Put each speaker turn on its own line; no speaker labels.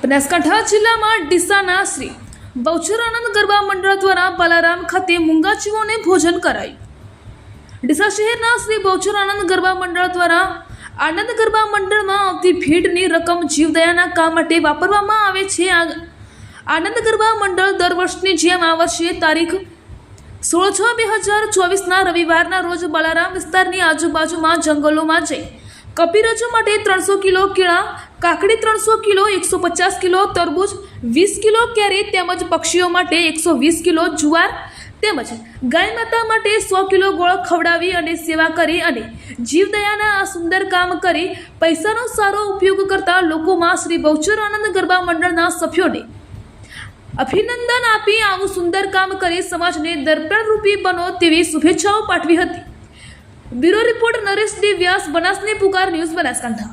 બનાસકાંઠા જિલ્લામાં ડીસાના શ્રી બહુચરાનંદ ગરબા મંડળ દ્વારા બાલારામ ખાતે મુંગાચીઓને ભોજન કરાયું. ડીસા શહેરના શ્રી બહુચરાનંદ ગરબા મંડળ દ્વારા આનંદ ગરબા મંડળમાં આવતી ભીડની રકમ જીવદયાના કામ માટે વાપરવામાં આવે છે. આ આનંદ ગરબા મંડળ દર વર્ષની જેમ આ વર્ષે તારીખ સોળ છ બે હજાર ચોવીસના રવિવારના રોજ બાલારામ વિસ્તારની આજુબાજુમાં જંગલોમાં જઈ કપિરજો માટે ત્રણસો કિલો કેળા કાકડી ત્રણસો કિલો, એકસો પચાસ કિલો, તરબૂચ વીસ કિલો કેરી તેમજ પક્ષીઓ માટે એકસો વીસ કિલો જુવાર તેમજ ગાય માતા માટે સો કિલો ગોળ ખવડાવી અને સેવા કરી અને જીવદયાના આ સુંદર કામ કરી પૈસાનો સારો ઉપયોગ કરતા લોકોમાં શ્રી બહુચર આનંદ ગરબા મંડળના સભ્યોને અભિનંદન આપી આવું સુંદર કામ કરી સમાજને દર્પણરૂપી બનો તેવી શુભેચ્છાઓ પાઠવી હતી. બ્યુરો રિપોર્ટ નરેશ દેવ વ્યાસ બનાસની પુકાર ન્યૂઝ બનાસકાંઠા.